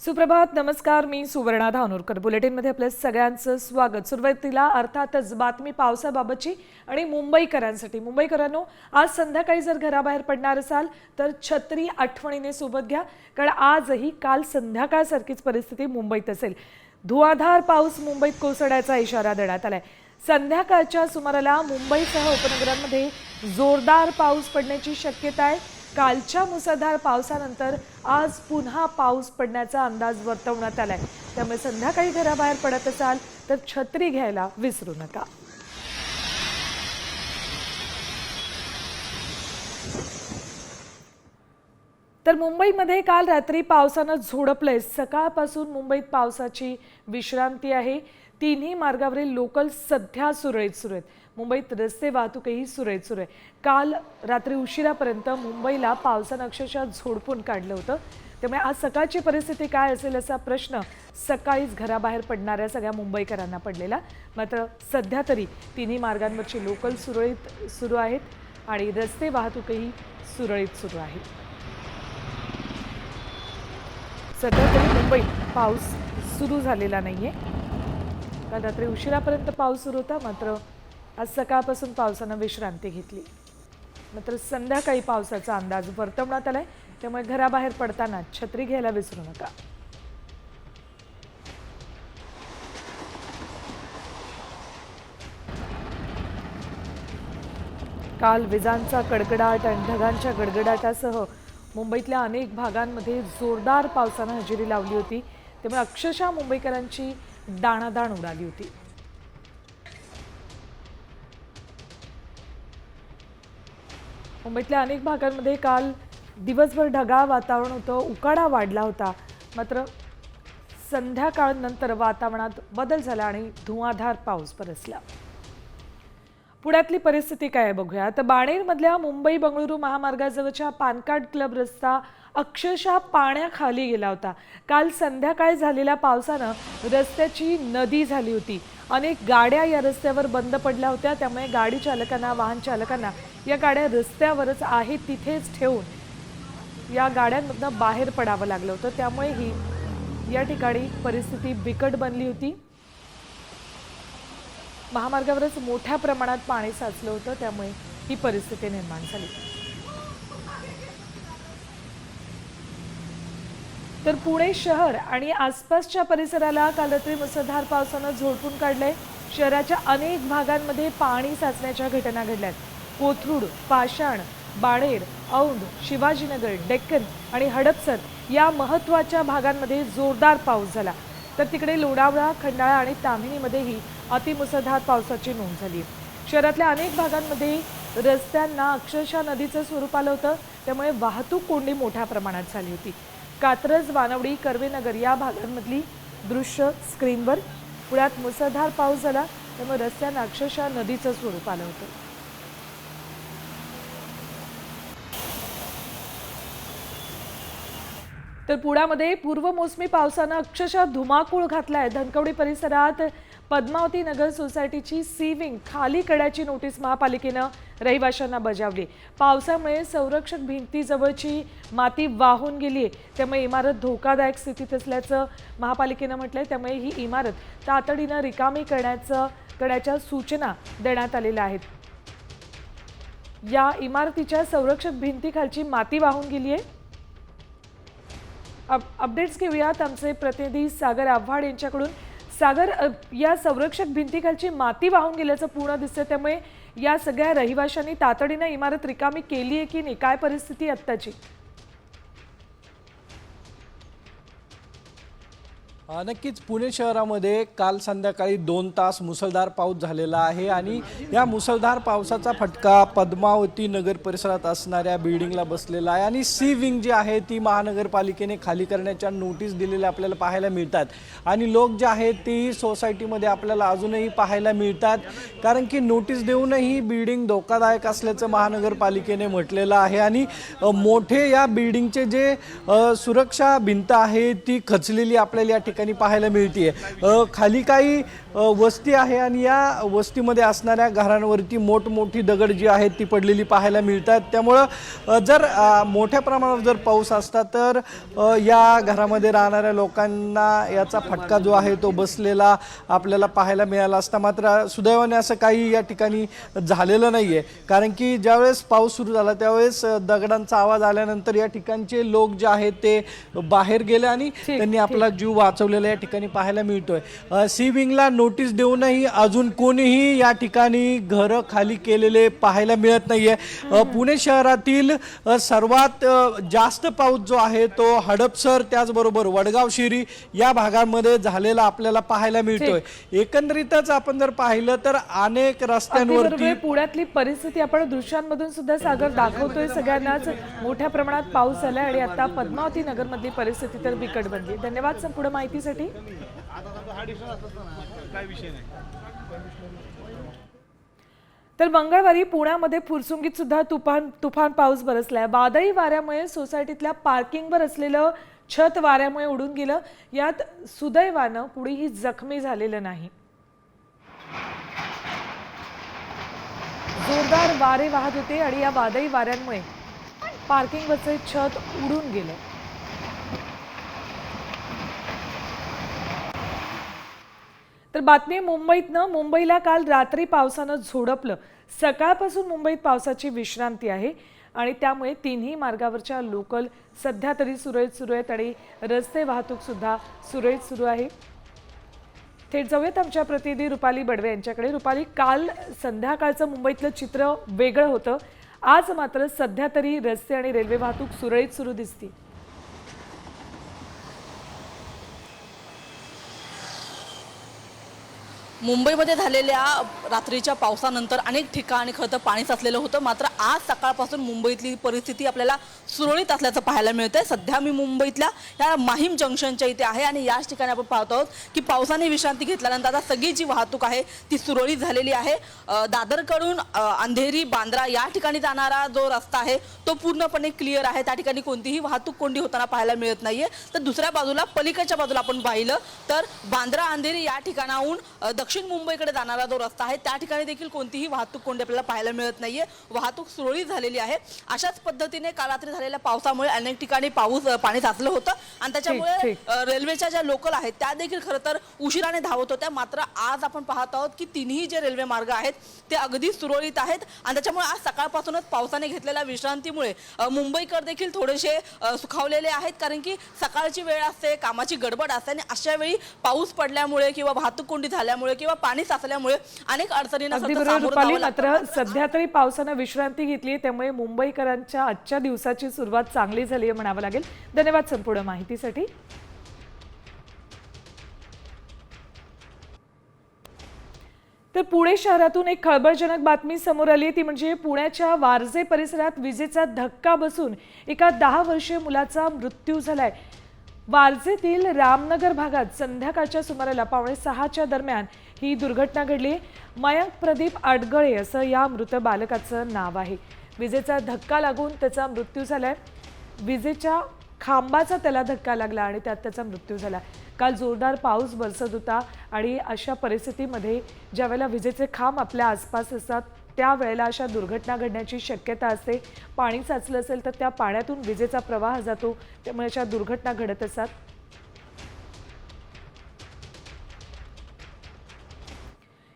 सुप्रभात नमस्कार. मी सुवर्णा धानोरकर. बुलेटिनमध्ये आपल्या सगळ्यांचं स्वागत. सुरुवातीला अर्थातच बातमी पावसाबाबतची आणि मुंबईकरांसाठी. मुंबईकरांनो आज संध्याकाळी जर घराबाहेर पडणार असाल तर छत्री आठवणीने सोबत घ्या. कारण आजही काल संध्याकाळसारखीच परिस्थिती मुंबईत असेल. धुवाधार पाऊस मुंबईत कोसळण्याचा इशारा देण्यात आलाय. संध्याकाळच्या सुमाराला मुंबईसह उपनगरांमध्ये जोरदार पाऊस पडण्याची शक्यता आहे. कालच्या मुसळधार पावसानंतर आज पुन्हा पाऊस पडण्याचा अंदाज वर्तवण्यात आलाय. त्यामुळे संध्याकाळी घराबाहेर पडत असाल तर छत्री घ्यायला विसरू नका. तर मुंबईमध्ये काल रात्री पावसानं झोडपलंय. सकाळपासून मुंबईत पावसाची विश्रांती आहे. तिन्ही मार्गावरील लोकल सध्या सुरळीत सुरू आहेत. मुंबईत रस्ते वाहतूकही सुरळीत सुरू आहे. काल रात्री उशिरापर्यंत मुंबईला पावसानं अक्षरशः झोडपून काढलं होतं. त्यामुळे आज सकाळची परिस्थिती काय असेल असा प्रश्न सकाळीच घराबाहेर पडणाऱ्या सगळ्या मुंबईकरांना पडलेला. मात्र सध्या तरी तिन्ही मार्गांवरची लोकल सुरळीत सुरू आहेत आणि रस्ते वाहतूकही सुरळीत सुरू आहे सध्या तरी मुंबईत पाऊस सुरू झालेला नाही आहे काल रात्री उशिरापर्यंत पाऊस सुरू होता मात्र आज सकाळपासून पावसानं विश्रांती घेतली. मात्र संध्याकाळी पावसाचा अंदाज वर्तवण्यात आलाय त्यामुळे घराबाहेर पडताना छत्री घ्यायला विसरू नका. काल विजांचा कडकडाट आणि ढगांच्या गडगडाटासह मुंबईतल्या अनेक भागांमध्ये जोरदार पावसानं हजेरी लावली होती. त्यामुळे अक्षरशः मुंबईकरांची दाणादाण उडाली होती. मुंबईतल्या अनेक भागांमध्ये काल दिवसभर ढगाळ वातावरण होतं उकाडा वाढला होता. मात्र संध्याकाळनंतर वातावरणात बदल झाला आणि धुवाधार पाऊस बरसला पुण्यातली परिस्थिती काय आहे बघूया. तर बाणेरमधल्या मुंबई बंगळुरू महामार्गाजवळच्या पानकार्ड क्लब रस्ता अक्षरशः पाण्याखाली गेला होता. काल संध्याकाळी झालेल्या पावसानं रस्त्याची नदी झाली होती. अनेक गाड्या या रस्त्यावर बंद पडल्या होत्या त्यामुळे गाडी चालकांना वाहन चालकांना या गाड्या रस्त्यावरच आहेत तिथेच ठेवून या गाड्यांमधनं बाहेर पडावं लागलं होतं. त्यामुळेही या ठिकाणी परिस्थिती बिकट बनली होती. महामार्गावरच मोठ्या प्रमाणात पाणी साचलं होतं त्यामुळे ही परिस्थिती निर्माण झाली. तर पुणे शहर आणि आसपासच्या परिसराला काल रात्री मुसळधार पावसानं झोडपून काढलंय. शहराच्या अनेक भागांमध्ये पाणी साचण्याच्या घटना घडल्यात. कोथरूड पाषाण बाणेर औंध शिवाजीनगर डेक्कन आणि हडपसर या महत्त्वाच्या भागांमध्ये जोरदार पाऊस झाला. तर तिकडे लोणावळा खंडाळा आणि ताम्हिणीमध्येही अतिमुसळधार पावसाची नोंद झाली. शहरातल्या अनेक भागांमध्ये रस्त्यांना अक्षरशः नदीचं स्वरूप आलं होतं. त्यामुळे वाहतूक कोंडी मोठ्या प्रमाणात झाली होती. कात्रज वानवडी कर्वेनगर या भागांमधली दृश्य स्क्रीनवर पुण्यात मुसळधार पाऊस झाला. त्यामुळे रस्त्यांना अक्षरशः नदीचं स्वरूप आलं होतं. तर पुण्यामध्ये पूर्वमोसमी पावसानं अक्षरशः धुमाकूळ घातलाय. धनकवडी परिसरात पद्मावती नगर सोसायटीची सी विंग खाली कड्याची नोटीस महापालिकेनं रहिवाशांना बजावली. पावसामुळे संरक्षक भिंतीजवळची माती वाहून गेली आहे. त्यामुळे इमारत धोकादायक स्थितीत असल्याचं महापालिकेनं म्हटलंय. त्यामुळे ही इमारत तातडीनं रिकामी करण्याचं करण्याच्या सूचना देण्यात आलेल्या आहेत. या इमारतीच्या संरक्षक भिंतीखालची माती वाहून गेली आहे. अप अपडेट्स घेऊयात आमचे प्रतिनिधी सागर आव्हाड यांच्याकडून. सागर या संरक्षक भिंतीखालची माती वाहून गेल्याचं पूर्ण दिसतं त्यामुळे या सगळ्या रहिवाशांनी तातडीनं इमारत रिकामी केली आहे की नाही? काय परिस्थिती आत्ताची? नक्कीच पुणे शहरामध्ये काल संध्याकाळी दोन तास मुसळधार पाऊस झालेला आहे आणि या मुसळधार पावसाचा फटका पद्मावती नगर परिसरात असणाऱ्या बिल्डिंगला बसलेला आहे. आणि सी विंग जी आहे ती महानगरपालिकेने खाली करण्याच्या नोटीस दिलेल्या आपल्याला पाहायला मिळतात. आणि लोक जे आहेत ती सोसायटीमध्ये आपल्याला अजूनही पाहायला मिळतात. कारण की नोटीस देऊनही बिल्डिंग धोकादायक असल्याचं महानगरपालिकेने म्हटलेलं आहे. आणि मोठे या बिल्डिंगचे जे सुरक्षा भिंत आहे ती खचलेली आपल्याला या ठिकाणी ठिकाणी पाहायला मिळते खाली काही वस्ती आहे आणि या वस्तीमध्ये असणाऱ्या घरांवरती मोठमोठी दगड जी आहेत ती पडलेली पाहायला मिळतात. त्यामुळं जर मोठ्या प्रमाणावर जर पाऊस असता तर या घरामध्ये राहणाऱ्या लोकांना याचा फटका जो आहे तो बसलेला आपल्याला पाहायला मिळाला असता. मात्र सुदैवाने असं काही या ठिकाणी झालेलं नाही आहे कारण की ज्यावेळेस पाऊस सुरू झाला त्यावेळेस दगडांचा आवाज आल्यानंतर या ठिकाणचे लोक जे आहेत ते बाहेर गेले आणि त्यांनी आपला जीव वाचवलेला या ठिकाणी पाहायला मिळतोय. सी विंगला नोटीस देऊनही अजून कोणीही या ठिकाणी घरं खाली केलेले पाहायला मिळत नाहीये. अ, पुणे शहरातील सर्वात जास्त पाऊस जो आहे तो हडपसर त्याचबरोबर वडगाव शिरी या भागांमध्ये झालेला आपल्याला पाहायला मिळतोय. एकंदरीतच आपण जर पाहिलं तर अनेक रस्त्यांवरती पुण्यातली परिस्थिती आपण दृश्यांमधून सुद्धा सागर दाखवतोय सगळ्यांनाच. मोठ्या प्रमाणात पाऊस आलाय आणि आता पद्मावती नगर मधली परिस्थिती तर बिकट बनली. धन्यवाद संपूर्ण माहितीसाठी तर मंगळवारी पुण्यामध्ये फुरसुंगीत सुद्धा तुफान तुफान पाऊस बरसलाय. वादळी वाऱ्यामुळे सोसायटीतल्या पार्किंगवर असलेलं छत वाऱ्यामुळे उडून गेलं. यात सुदैवानं कुणीही जखमी झालेलं नाही. जोरदार वारे वाहत होते आणि या वादळी वाऱ्यांमुळे पार्किंगवरचे छत उडून गेले. तर बातमी मुंबईतनं मुंबईला काल रात्री पावसानं झोडपलं. सकाळपासून मुंबईत पावसाची विश्रांती आहे आणि त्यामुळे तिन्ही मार्गावरच्या लोकल सध्या तरी सुरळीत सुरू आहेत आणि रस्ते वाहतूकसुद्धा सुरळीत सुरू आहे. थेट जाऊयात आमच्या प्रतिनिधी रुपाली बडवे यांच्याकडे. रुपाली काल संध्याकाळचं मुंबईतलं चित्र वेगळं होतं. आज मात्र सध्या तरी रस्ते आणि रेल्वे वाहतूक सुरळीत सुरू दिसते. मुंबईमध्ये झालेल्या रात्रीच्या पावसानंतर अनेक ठिकाणी खरं तर पाणी साचलेलं होतं. मात्र आज सकाळपासून मुंबईतली परिस्थिती आपल्याला सुरळीत असल्याचं पाहायला मिळतंय. सध्या मी मुंबईतल्या या माहीम जंक्शनच्या इथे आहे आणि याच ठिकाणी आपण पाहतो आहोत की पावसाने विश्रांती घेतल्यानंतर आता सगळी जी वाहतूक आहे ती सुरळीत झालेली आहे. दादरकडून अंधेरी बांद्रा या ठिकाणी जाणारा जो रस्ता आहे तो पूर्णपणे क्लिअर आहे. त्या ठिकाणी कोणतीही वाहतूक कोंडी होताना पाहायला मिळत नाहीये. तर दुसऱ्या बाजूला पलीकडच्या बाजूला आपण पाहिलं तर बांद्रा अंधेरी या ठिकाणाहून दक्षिण मुंबईकडे जाणारा जो रस्ता आहे त्या ठिकाणी देखील कोणतीही वाहतूक कोंडी आपल्याला पाहायला मिळत नाहीये. वाहतूक सुरळीत झालेली आहे. अशाच पद्धतीने काल रात्री झालेल्या पावसामुळे अनेक ठिकाणी पाऊस पाणी साचलं होतं. आणि त्याच्यामुळे रेल्वेच्या ज्या लोकल आहेत त्या देखील खरं तर उशिराने धावत होत्या. मात्र आज आपण पाहत आहोत की तिन्ही जे रेल्वे मार्ग आहेत ते अगदी सुरळीत आहेत. आणि त्याच्यामुळे आज सकाळपासूनच पावसाने घेतलेल्या विश्रांतीमुळे मुंबईकर देखील थोडेसे सुखावलेले आहेत. कारण की सकाळची वेळ असते कामाची गडबड असते. आणि अशा वेळी पाऊस पडल्यामुळे किंवा वाहतूक कोंडी झाल्यामुळे किंवा पाणी साचल्यामुळे अनेक अडचणींना. मात्र सध्या तरी पावसानं विश्रांती घेतली त्यामुळे मुंबईकरांच्या आजच्या दिवसाची सुरुवात चांगली झाली आहे म्हणावं लागेल. धन्यवाद संपूर्ण माहितीसाठी. तर पुणे शहरातून एक खळबळजनक बातमी समोर आली ती म्हणजे पुण्याच्या वारजे परिसरात विजेचा धक्का बसून एका दहा वर्षीय मुलाचा मृत्यू झालाय. वारजेतील रामनगर भागात संध्याकाळच्या सुमाराला पावणे सहाच्या दरम्यान ही दुर्घटना घडली. मयंक प्रदीप आडगळे असं या मृत बालकाचं नाव आहे. विजेचा धक्का लागून त्याचा मृत्यू झालाय. विजेच्या खांबाचा त्याला धक्का लागला आणि त्यात त्याचा मृत्यू झाला. काल जोरदार पाऊस बरसत होता आणि अशा परिस्थितीमध्ये ज्यावेळेला विजेचे खांब आपल्या आसपास असतात त्यावेळेला अशा दुर्घटना घडण्याची शक्यता असते. पाणी साचलं असेल तर त्या पाण्यातून विजेचा प्रवाह जातो. त्यामुळे अशा दुर्घटना घडत असतात.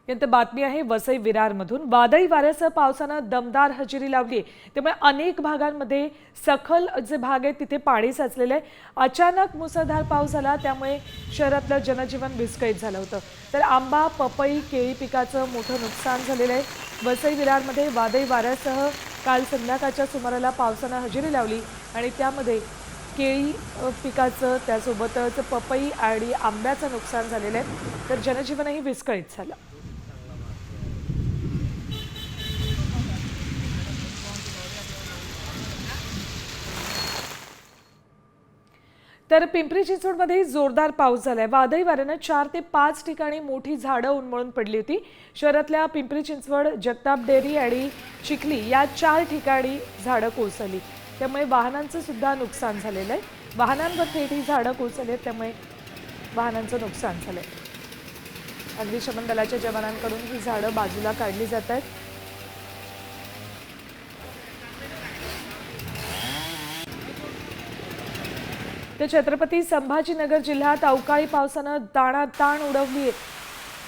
यानंतर बातमी आहे वसई विरारमधून. वादळी वाऱ्यासह पावसानं दमदार हजेरी लावली. आहे त्यामुळे अनेक भागांमध्ये सखल जे भाग आहेत तिथे पाणी साचलेलं आहे. अचानक मुसळधार पाऊस झाला त्यामुळे शहरातलं जनजीवन विस्कळीत झालं होतं. तर आंबा पपई केळी पिकाचं मोठं नुकसान झालेलं आहे. वसई विरारमध्ये वादळी वाऱ्यासह काल संध्याकाळच्या सुमाराला पावसानं हजेरी लावली आणि त्यामध्ये केळी पिकाचं त्यासोबतच पपई आणि आंब्याचं नुकसान झालेलं आहे. तर जनजीवनही विस्कळीत झालं. तर पिंपरी चिंचवडमध्ये जोरदार पाऊस झालाय. वादळी वाऱ्यानं चार ते पाच ठिकाणी मोठी झाडं उन्मळून पडली होती. शहरातल्या पिंपरी चिंचवड जगताप डेअरी आणि चिखली या चार ठिकाणी झाडं कोसळली. त्यामुळे वाहनांचं सुद्धा नुकसान झालेलं आहे. वाहनांवर थेट ही झाडं कोसळली आहेत त्यामुळे वाहनांचं नुकसान झालंय. अग्निशमन दलाच्या जवानांकडून ही झाडं बाजूला काढली जात आहेत. तर छत्रपती संभाजीनगर जिल्ह्यात अवकाळी पावसानं दाणा ताण उडवली आहे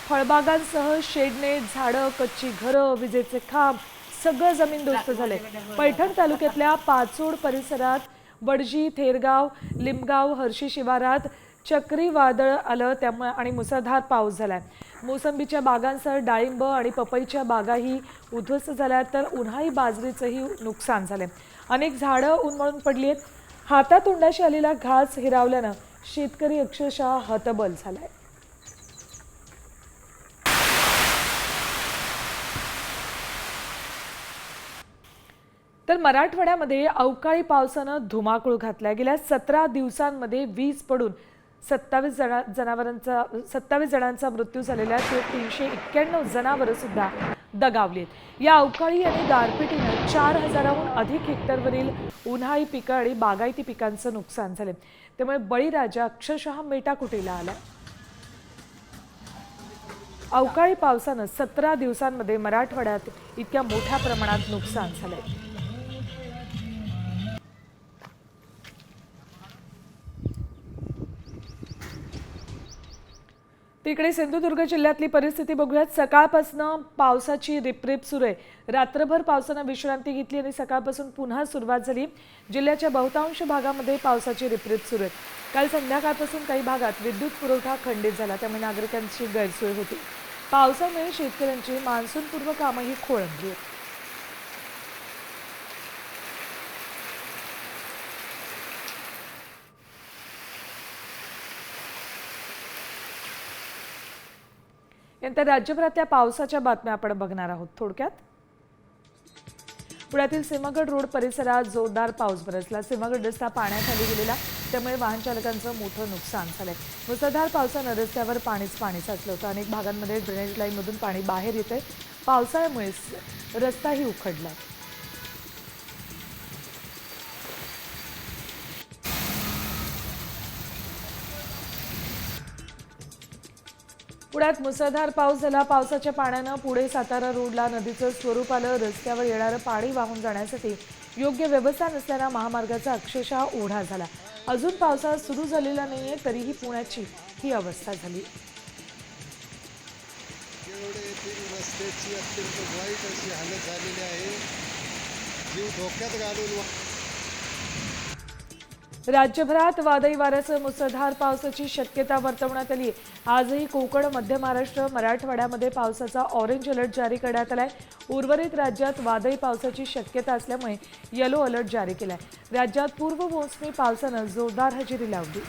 फळबागांसह शेडणे झाडं कच्ची घरं विजेचे खांब सगळं जमीनदोस्त झालंय. पैठण तालुक्यातल्या पाचोड परिसरात बडजी थेरगाव लिंबगाव हर्षी शिवारात चक्रीवादळ आलं त्यामुळे आणि मुसळधार पाऊस झालाय. मोसंबीच्या बागांसह डाळिंब आणि पपईच्या बागाही उद्ध्वस्त झाल्या तर उन्हाळी बाजरीचंही नुकसान झालंय. अनेक झाडं उन्मळून पडली आहेत हातातोंडाशी आलेला घास हिरावल्यानं शेतकरी अक्षरशः हतबल झालाय. तर मराठवाड्यामध्ये अवकाळी पावसानं धुमाकूळ घातला गेल्या सतरा दिवसांमध्ये वीज पडून सत्तावीस जणा जनावरांचा सत्तावीस जणांचा मृत्यू झालेला ते तीनशे एक्क्याण्णव जनावरं दगावलीत. दगावली आहेत या अवकाळी आणि गारपिटीनं चार हजाराहून अधिक हेक्टरवरील उन्हाळी पिकं आणि बागायती पिकांचं नुकसान झाले. त्यामुळे बळीराजा अक्षरशः मेटाकुटीला आला. अवकाळी पावसानं सतरा दिवसांमध्ये मराठवाड्यात इतक्या मोठ्या प्रमाणात नुकसान झालंय. तिकडे सिंधुदुर्ग जिल्ह्यातली परिस्थिती बघूयात. सकाळपासून पावसाची रिपरिप सुरू आहे. रात्रभर पावसानं विश्रांती घेतली आणि सकाळपासून पुन्हा सुरुवात झाली. जिल्ह्याच्या बहुतांश भागामध्ये पावसाची रिपरिप सुरू आहे. काल संध्याकाळपासून काही भागात विद्युत पुरवठा खंडित झाला त्यामुळे नागरिकांची गैरसोय होती. पावसामुळे शेतकऱ्यांची मान्सूनपूर्व कामंही खोळंबली आहेत यानंतर राज्यभरातल्या पावसाच्या बातम्या आपण बघणार आहोत. थोडक्यात? पुण्यातील सिंहगड रोड परिसरात जोरदार पाऊस बरसला. सिंहगड रस्ता पाण्याखाली गेलेला त्यामुळे वाहन चालकांचं मोठं नुकसान झालंय. मुसळधार पावसानं रस्त्यावर पाणीच पाणी साचलं होतं. अनेक भागांमध्ये ड्रेनेज लाईनमधून पाणी बाहेर येतंय. पावसाळ्यामुळे रस्ताही उखडला. पुण्यात मुसळधार पाऊस झाला. पावसाच्या पाण्यानं पुढे सातारा रोडला नदीचं स्वरूप आलं. रस्त्यावर येणारं पाणी वाहून जाण्यासाठी योग्य व्यवस्था नसल्यानं महामार्गाचा अक्षरशः ओढा झाला. अजून पावसाळा सुरू झालेला नाहीये तरीही पुण्याची ही अवस्था झाली. रस्त्याची अत्यंत वाईट अशी हालत झालेली आहे. जीव धोक्यात घालून राज्यभरात वादळी वाऱ्यासह मुसळधार पावसाची शक्यता वर्तवण्यात आली आहे. आजही कोकण मध्य महाराष्ट्र मराठवाड्यामध्ये पावसाचा ऑरेंज अलर्ट जारी करण्यात आलाय. उर्वरित राज्यात वादळी पावसाची शक्यता असल्यामुळे येलो अलर्ट जारी केलाय. राज्यात पूर्व मोसमी पावसानं जोरदार हजेरी लावली.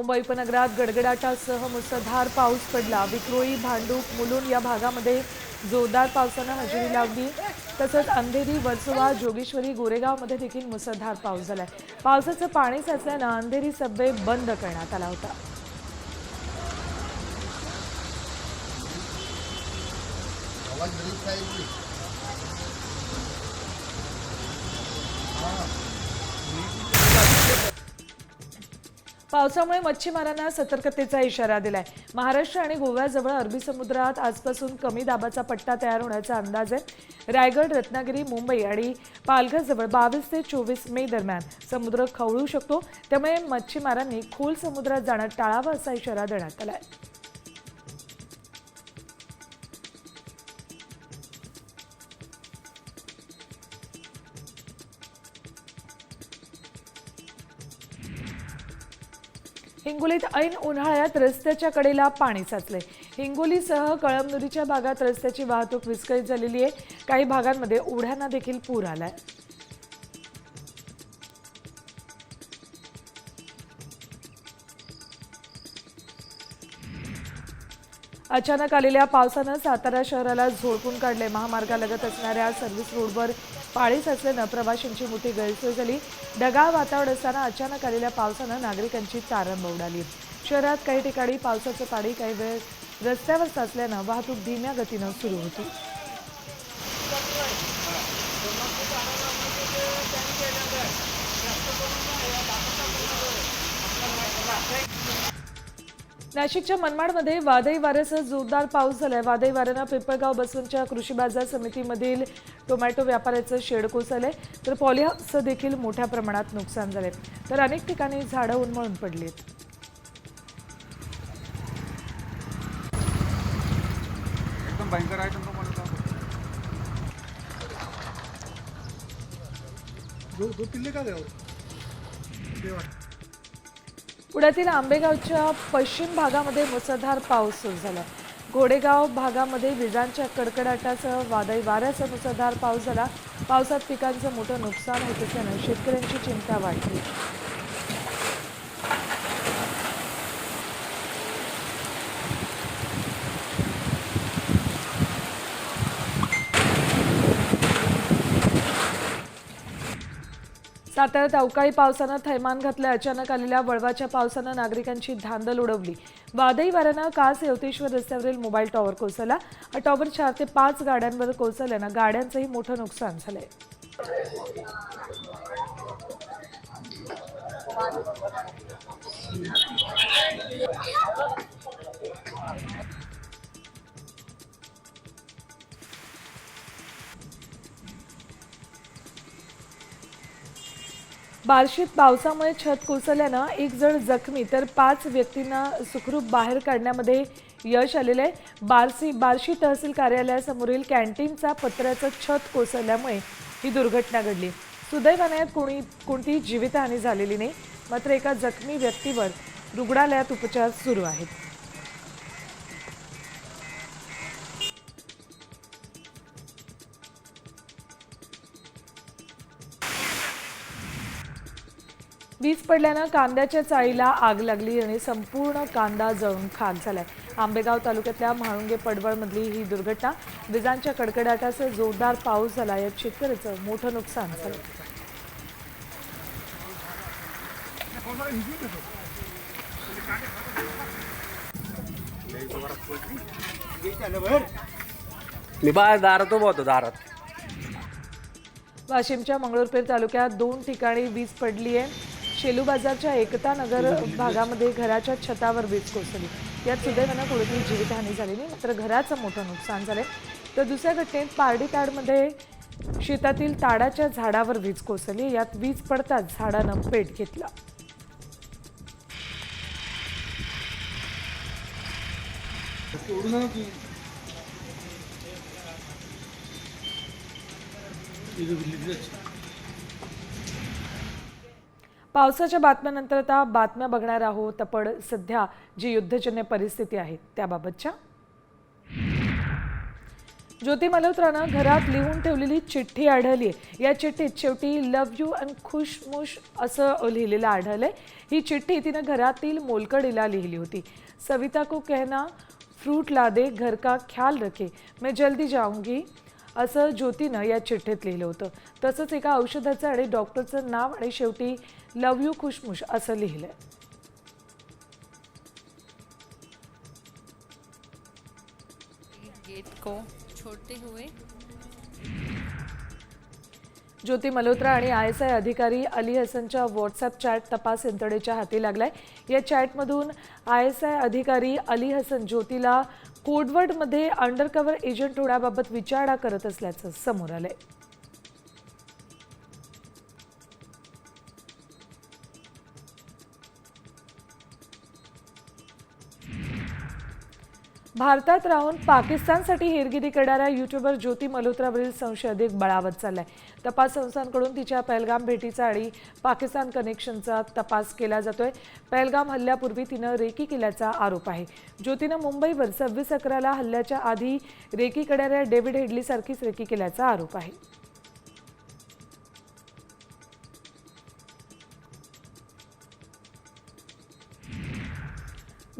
मुंबई उपनगरात गडगडाटासह मुसळधार पाऊस पडला. विक्रोळी भांडूप मुलुंड या भागामध्ये जोरदार पावसानं हजेरी लावली. तसंच अंधेरी वर्सोवा जोगेश्वरी गोरेगावमध्ये देखील मुसळधार पाऊस झालाय. पावसाचं पाणी साचल्यानं अंधेरी सबवे बंद करण्यात आला होता. पावसामुळे मच्छीमारांना सतर्कतेचा इशारा दिलाय. महाराष्ट्र आणि गोव्याजवळ अरबी समुद्रात आजपासून कमी दाबाचा पट्टा तयार होण्याचा अंदाज आहे. रायगड रत्नागिरी मुंबई आणि पालघरजवळ बावीस ते चोवीस मे दरम्यान समुद्र खवळू शकतो. त्यामुळे मच्छीमारांनी खोल समुद्रात जाणं टाळावं असा इशारा देण्यात आलाय. हिंगोलीत ऐन उन्हाळ्यात रस्त्याच्या कडेला पाणी साचलंय हिंगोलीसह कळमनुरीच्या भागात रस्त्याची वाहतूक विस्कळीत झालेली आहे. काही भागांमध्ये ओढ्यांना देखील पूर आलाय. अचानक आलेल्या पावसानं सातारा शहराला झोडपून काढले. महामार्गालगत असणाऱ्या सर्व्हिस रोडवर पाळीच असल्यानं प्रवाशांची मोठी गैरसोय झाली. ढगाळ वातावरण असताना अचानक आलेल्या पावसानं नागरिकांची तारंब उडाली. शहरात काही ठिकाणी पावसाचं पाणी काही वेळ रस्त्यावर साचल्यानं वाहतूक धीम्या गतीनं सुरू होती. नाशिकच्या मनमाडमध्ये वादळी वाऱ्यासह जोरदार पाऊस झालाय. वादळी वाऱ्यानं पिंपळगाव बसवंतच्या कृषी बाजार समितीमधील टोमॅटो व्यापाऱ्याचं शेड कोसळलंय. तर पॉलिहाऊसचं देखील मोठ्या प्रमाणात नुकसान झालंय. तर अनेक ठिकाणी झाडं उन्मळून पडली आहेत एकदम भयंकर म्हणत का द्यावं देवा. पुण्यातील आंबेगावच्या पश्चिम भागामध्ये मुसळधार पाऊस सुरू झाला. घोडेगाव भागामध्ये विजांच्या कडकडाटासह वादळी वाऱ्यासह मुसळधार पाऊस झाला. पावसात पिकांचं मोठं नुकसान होत असल्यानं शेतकऱ्यांची चिंता वाढली. साताऱ्यात अवकाळी पावसानं थैमान घातलं. अचानक आलेल्या वळवाच्या पावसानं नागरिकांची धांदल उडवली. वादळी वाऱ्यानं कास यवतेश्वर रस्त्यावरील मोबाईल टॉवर कोसळला. हा टॉवर चार ते पाच गाड्यांवर कोसळल्यानं गाड्यांचंही मोठं नुकसान झालंय. बार्शीत पावसामुळे छत कोसळल्यानं एक जण जखमी तर पाच व्यक्तींना सुखरूप बाहेर काढण्यामध्ये यश आलेलं आहे. बार्शी बार्शी तहसील कार्यालयासमोरील कॅन्टीनचा पत्र्याचं छत कोसळल्यामुळे ही दुर्घटना घडली. सुदैवाने यात कोणी कोणतीही जीवितहानी झालेली नाही. मात्र एका जखमी व्यक्तीवर रुग्णालयात उपचार सुरू आहेत. वीज पडल्यानं कांद्याच्या चाळीला आग लागली आणि संपूर्ण कांदा जळून खाक झालाय. आंबेगाव तालुक्यातल्या म्हाळुंगे पडवळमधली ही दुर्घटना विजांच्या कडकडाटासह जोरदार पाऊस झाला. यात शेतकऱ्याचं मोठं नुकसान झालं. मी बाहेर दारात उभा होतो दारात. वाशिमच्या मंगळूरपेठ तालुक्यात दोन ठिकाणी वीज पडली आहे शेलू बाजारच्या एकता नगर भागामध्ये घराच्या छतावर वीज कोसळली. यात सुदैवानं कोणतीही जीवितहानी झाली नाही मात्र घराचं मोठं नुकसान झालं तर दुसऱ्या घटनेत पारडी ताडमध्ये शेतातील ताडाच्या झाडावर वीज कोसळली. यात वीज पडताच झाडानं पेट घेतला. पावसाच्या बातम्यानंतर आता बातम्या बघणार आहोत आपण. सध्या जी युद्धजन्य परिस्थिती आहे त्याबाबतच्या. ज्योती मल्होत्रानं घरात लिहून ठेवलेली चिठ्ठी आढळली आहे. या चिठ्ठीत शेवटी लव यू अँड खुशमुश असं लिहिलेलं आढळलंय. ही चिठ्ठी तिनं घरातील मोलकडीला लिहिली होती. सविता को कहना फ्रूट ला दे घर का ख्याल रखे. मैं जल्दी जाऊंगी असं ज्योतीनं या चिठ्ठीत लिहिलं होतं. तसंच एका औषधाचं आणि डॉक्टरचं नाव आणि शेवटी लव यू खुशमुश असं लिहिलंय. गेट को छोड़ते हुए. ज्योती मल्होत्रा आणि आय एस आय अधिकारी अली हसनच्या व्हॉट्सअप चॅट तपास यंत्रणेच्या हाती लागलाय. या चॅटमधून आय एस आय अधिकारी अली हसन ज्योतीला कोडवर्डमध्ये अंडरकव्हर एजंट होण्याबाबत विचारणा करत असल्याचं समोर आलंय. भारतात राहून पाकिस्तानसाठी हेरगिरी करणाऱ्या युट्यूबर ज्योती मल्होत्रावरील संशय अधिक बळावत चाललाय. तपास संस्थांकडून तिच्या पहलगाम भेटीचा आणि पाकिस्तान कनेक्शनचा तपास केला जातोय. पहलगाम हल्ल्यापूर्वी तिनं रेकी केल्याचा आरोप आहे. ज्योतीनं मुंबईवर सव्वीस अकराला हल्ल्याच्या आधी रेकी करणाऱ्या डेव्हिड हेडलीसारखीच रेकी केल्याचा आरोप आहे.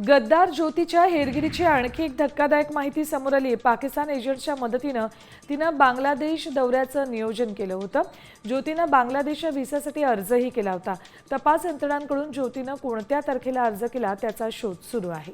गद्दार ज्योतीच्या हेरगिरीची आणखी एक धक्कादायक माहिती समोर आली. पाकिस्तान एजंटच्या मदतीनं तिनं बांगलादेश दौऱ्याचं नियोजन केलं होतं. ज्योतीनं बांगलादेशच्या व्हिसासाठी अर्जही केला होता. तपास यंत्रणांकडून ज्योतीनं कोणत्या तारखेला अर्ज केला त्याचा शोध सुरू आहे.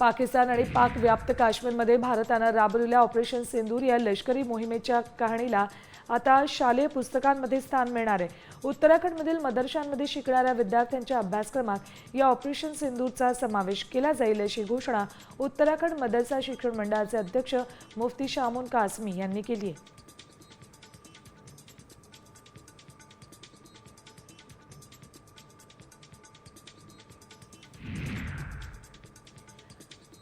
पाकिस्तान आणि पाक व्याप्त काश्मीरमध्ये भारतानं राबवलेल्या ऑपरेशन सिंदूर या लष्करी मोहिमेच्या कहाणीला आता शालेय पुस्तकांमध्ये स्थान मिळणार आहे. उत्तराखंडमधील मदरशांमध्ये शिकणाऱ्या विद्यार्थ्यांच्या अभ्यासक्रमात या ऑपरेशन सिंधूचा समावेश केला जाईल अशी घोषणा उत्तराखंड मदरसा शिक्षण मंडळाचे अध्यक्ष मुफ्ती शामून कासमी यांनी केली आहे.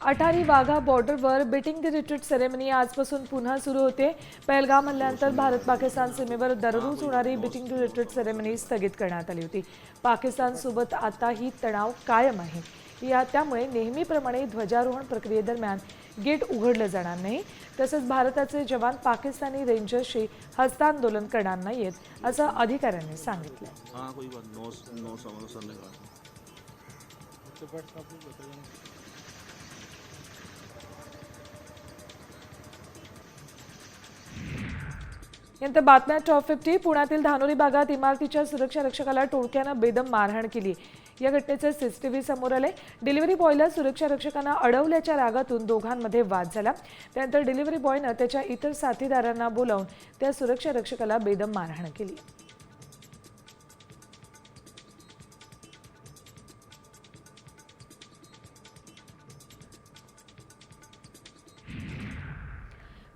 अटारी वाघा बॉर्डरवर बिटिंग द रिट्रीट सेरेमनी आजपासून पुन्हा सुरू होते पहलगाम हल्ल्यानंतर भारत पाकिस्तान सीमेवर दररोज होणारी बिटिंग द रिट्रीट सेरेमनी स्थगित करण्यात आली होती पाकिस्तानसोबत आताही तणाव कायम आहे या त्यामुळे नेहमीप्रमाणे ध्वजारोहण प्रक्रियेदरम्यान गेट उघडलं जाणार नाही तसंच भारताचे जवान पाकिस्तानी रेंजर्सशी हस्तांदोलन करणार नाहीत असं अधिकाऱ्यांनी सांगितलं नंतर यानंतर बातम्या टॉप फिफ्टी पुण्यातील धानोरी भागात इमारतीच्या सुरक्षा रक्षकाला टोळक्यानं बेदम मारहाण केली. या घटनेचे सीसीटीव्ही समोर आले. डिलिव्हरी बॉयला सुरक्षा रक्षकांना अडवल्याच्या रागातून दोघांमध्ये वाद झाला. त्यानंतर डिलिव्हरी बॉयनं त्याच्या इतर साथीदारांना बोलावून त्या सुरक्षा रक्षकाला बेदम मारहाण केली.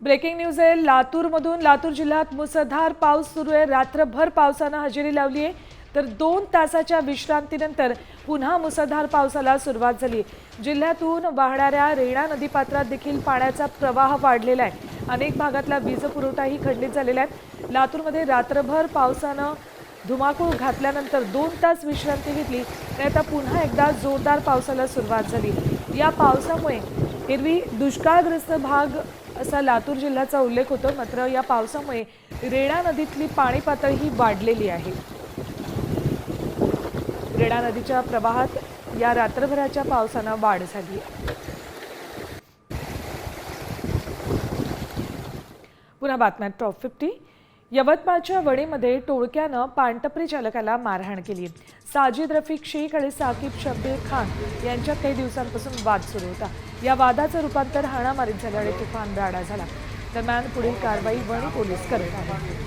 ब्रेकिंग न्यूज आहे लातूरमधून लातूर जिल्ह्यात मुसळधार पाऊस सुरू आहे रात्रभर पावसानं हजेरी लावली आहे. तर दोन तासाच्या विश्रांतीनंतर पुन्हा मुसळधार पावसाला सुरुवात झाली जिल्ह्यातून वाहणाऱ्या रेणा नदीपात्रात देखील पाण्याचा प्रवाह वाढलेला आहे. अनेक भागातला वीज पुरवठाही खंडित झालेला आहे. लातूरमध्ये रात्रभर पावसानं धुमाकूळ घातल्यानंतर दोन तास विश्रांती घेतली. आणि आता पुन्हा एकदा जोरदार पावसाला सुरुवात झाली. या पावसामुळे एरवी दुष्काळग्रस्त भाग असा लातूर जिल्ह्याचा उल्लेख होतो मात्र या पावसामुळे रेणा नदीतली पाणी पातळीही वाढलेली आहे. रेणा नदीच्या प्रवाहात या रात्रभराच्या पावसानं वाढ झाली. पुन्हा बातम्यात टॉप फिफ्टी. यवतमाळच्या वडीमध्ये टोळक्यानं पानटपरी चालकाला मारहाण केली. साजिद रफिक शेख आणि साकीब शब्बीर खान यांच्यात काही दिवसांपासून वाद सुरू होता. या वादाचं रूपांतर हाणामारीत झालं आणि तुफान राडा झाला. दरम्यान पुढील कारवाई वणी पोलीस करत आहेत.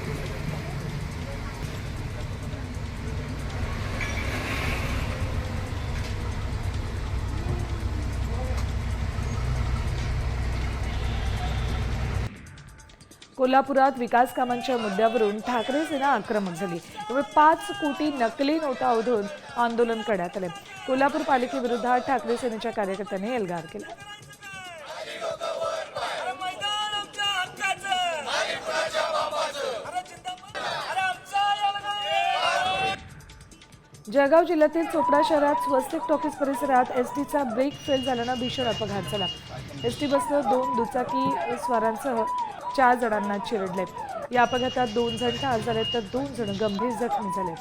कोल्हापुरात विकास कामांच्या मुद्द्यावरून ठाकरे सेना आक्रमक झाली. त्यामुळे पाच कोटी नकली नोटा ओढून आंदोलन करण्यात आले. कोल्हापूर पालिकेविरोधात ठाकरे सेनेच्या कार्यकर्त्यांनी एल्गार केला. जळगाव जिल्ह्यातील चोपडा शहरात स्वस्तिक टॉकीज परिसरात एस टीचा ब्रेक फेल झाल्यानं भीषण अपघात झाला. एस टी बसनं दोन दुचाकी स्वारांसह चार जणांना चिरडले. या अपघातात दोन जण ठार झाले तर दोन जण गंभीर जखमी झाले.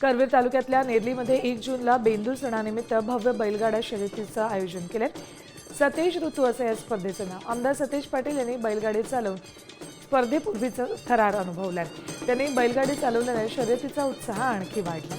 करवीर तालुक्यातल्या नेरलीमध्ये एक जूनला बेंदूर सणानिमित्त भव्य बैलगाडा शर्यतीचं आयोजन केलंय सतेज ऋतू असं या स्पर्धेचं नाव. आमदार सतेज पाटील यांनी बैलगाडी चालवून स्पर्धेपूर्वीचं थरार अनुभवला त्यांनी बैलगाडी चालवल्याने शर्यतीचा उत्साह आणखी वाढला.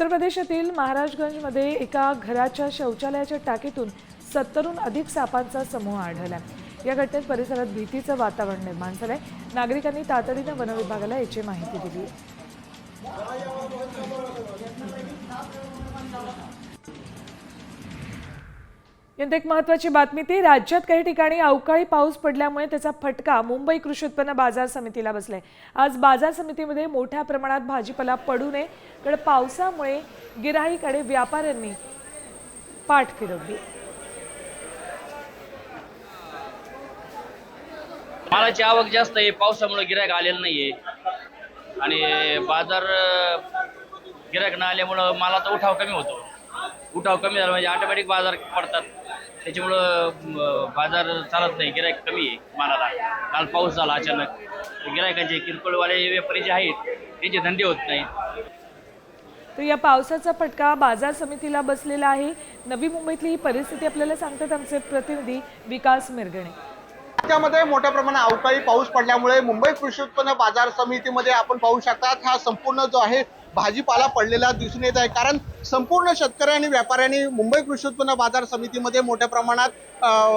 उत्तर प्रदेशातील महाराजगंजमध्ये एका घराच्या शौचालयाच्या टाकीतून सत्तरहून अधिक सापांचा समूह आढळला. या घटनेत परिसरात भीतीचं वातावरण निर्माण झालंय. नागरिकांनी तातडीनं वनविभागाला याची माहिती दिली यात एक महत्वाची बातमी ती राज्यात काही ठिकाणी अवकाळी पाऊस पडल्यामुळे त्याचा फटका मुंबई कृषी उत्पन्न बाजार समितीला बसलाय. आज बाजार समितीमध्ये मोठ्या प्रमाणात भाजीपाला पडू नये कारण पावसामुळे गिराईक व्यापाऱ्यांनी पाठ फिरवली. मालाची आवक जास्त आहे पावसामुळे गिरायक आलेलं नाहीये. आणि बाजार गिरायक न आल्यामुळं मालाचा उठाव कमी होतो. उठाव कमी झाला म्हणजे ऑटोमॅटिक बाजार पडतात. त्याच्यामुळं बाजार चालत नाही. गिरायक कमी आहे मालाला. काल पाऊस झाला अचानक. गिरायकांचे किरकोळवाले व्यापारी जे आहेत त्यांचे धंदे होत नाहीत. तर या पावसाचा फटका बाजार समितीला बसलेला आहे. नवी मुंबईतली ही परिस्थिती आपल्याला सांगतात आमचे प्रतिनिधी विकास मिरगणे. राज्यामध्ये मोठ्या प्रमाणात अवकाळी पाऊस पडल्यामुळे मुंबई कृषी उत्पन्न बाजार समितीमध्ये आपण पाहू शकतात हा संपूर्ण जो आहे भाजीपाला पडलेला दिसून येत आहे. कारण संपूर्ण शेतकरी आणि व्यापाऱ्यांनी मुंबई कृषी उत्पन्न बाजार समितीमध्ये मोठ्या प्रमाणात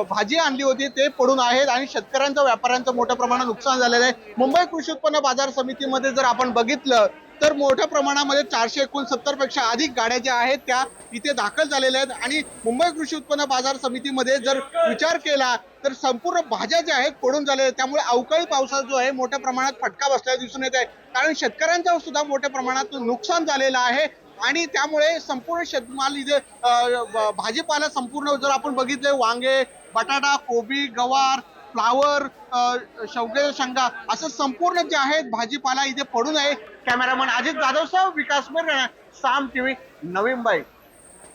भाजी आणली होती ते पडून आहेत आणि शेतकऱ्यांचं व्यापाऱ्यांचं मोठ्या प्रमाणात नुकसान झालेलं आहे. मुंबई कृषी उत्पन्न बाजार समितीमध्ये जर आपण बघितलं तर मोठ्या प्रमाणामध्ये चारशे एकोणसत्तरपेक्षा अधिक गाड्या ज्या आहेत त्या इथे दाखल झालेल्या आहेत. आणि मुंबई कृषी उत्पन्न बाजार समितीमध्ये जर विचार केला तर संपूर्ण भाज्या ज्या आहेत पडून झालेल्या आहेत. त्यामुळे अवकाळी पावसाचा जो आहे मोठ्या प्रमाणात फटका बसलेला दिसून येत आहे. कारण शेतकऱ्यांचं सुद्धा मोठ्या प्रमाणात नुकसान झालेलं आहे. आणि त्यामुळे संपूर्ण शेतमाल इथे भाजीपाला संपूर्ण जर आपण बघितले वांगे बटाटा कोबी गवार फ्लावर शौके शेंगा असं संपूर्ण जे आहेत भाजीपाला इथे पडून आहे. कॅमेरामन अजित जाधव सह विकास मिरगणा साम टीव्ही नवी मुंबई